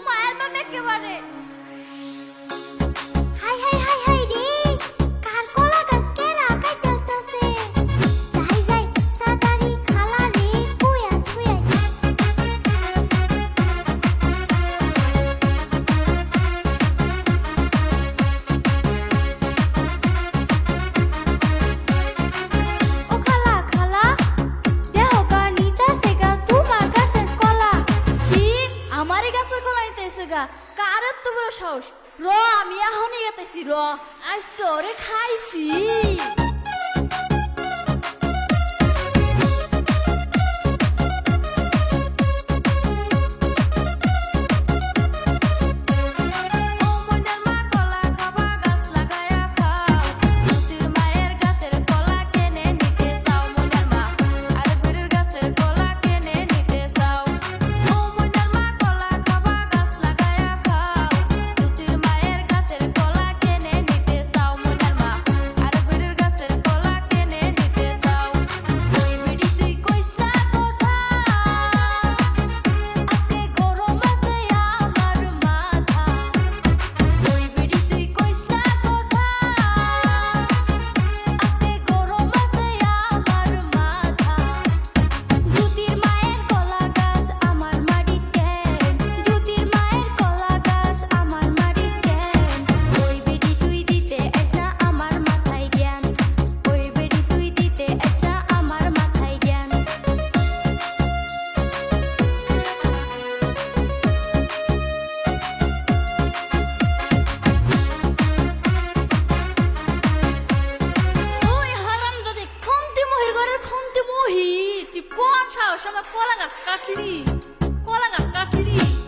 ঘুমায় না একেবারে। সাহস? র আমি এখনই গেতেছি র। আজকে ওরে খাইছি। chama Cola na Caquiri. Cola na Caquiri.